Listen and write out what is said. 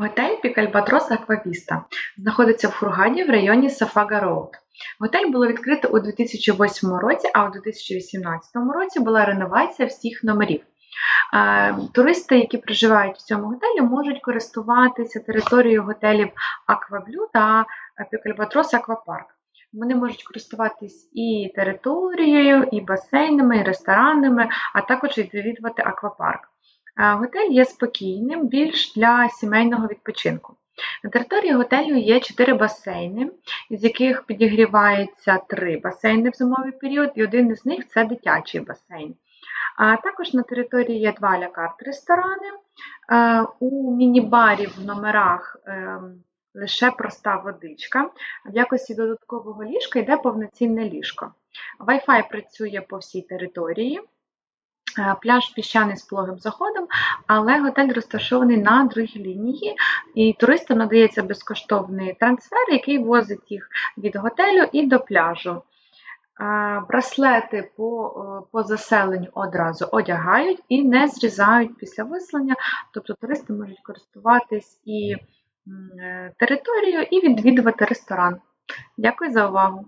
Готель Пікальбатрос Аквавіста знаходиться в Хургаді в районі Сафага Роуд. Готель було відкрито у 2008 році, а у 2018 році була реновація всіх номерів. Туристи, які проживають в цьому готелі, можуть користуватися територією готелів Акваблю та Пікальбатрос Аквапарк. Вони можуть користуватись і територією, і басейнами, і ресторанами, а також відвідувати аквапарк. Готель є спокійним, більш для сімейного відпочинку. На території готелю є 4 басейни, із яких підігрівається 3 басейни в зимовий період, і один із них це дитячий басейн. А також на території є два лякарт-ресторани. У міні-барі в номерах ем, лише проста водичка. В якості додаткового ліжка йде повноцінне ліжко. Wi-Fi працює по всій території. Е, Пляж піщаний з пологим заходом, але готель розташований на другій лінії, і туристам надається безкоштовний трансфер, який возить їх від готелю і до пляжу. Е, Браслети по, е, по заселенню одразу одягають і не зрізають після виселення, тобто туристи можуть користуватись і територією, і відвідувати ресторан. Дякую за увагу!